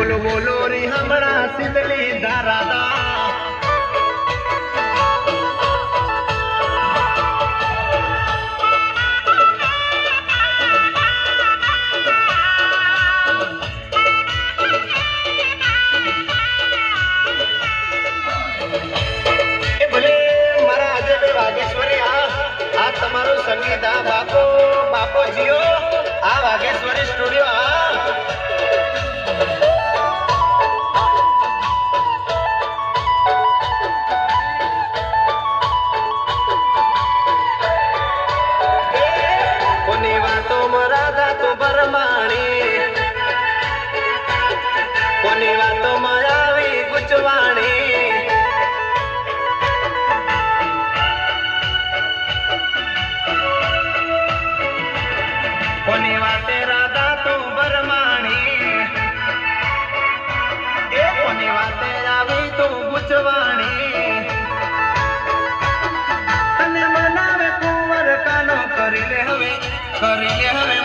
બોલો બોલો રી હમણા સિદલી દારાદા તમારું સંગીતા બાપો ભરમાણી કોની વાતોમાં આવી ગુજવાણી કોની વાતે રાધા તું ભરમાણી એ કોની વાતે આવી તું ગુચવાણી? તને મનાવે કુંવર કાનો કરી લે હવે, કરી લે હવે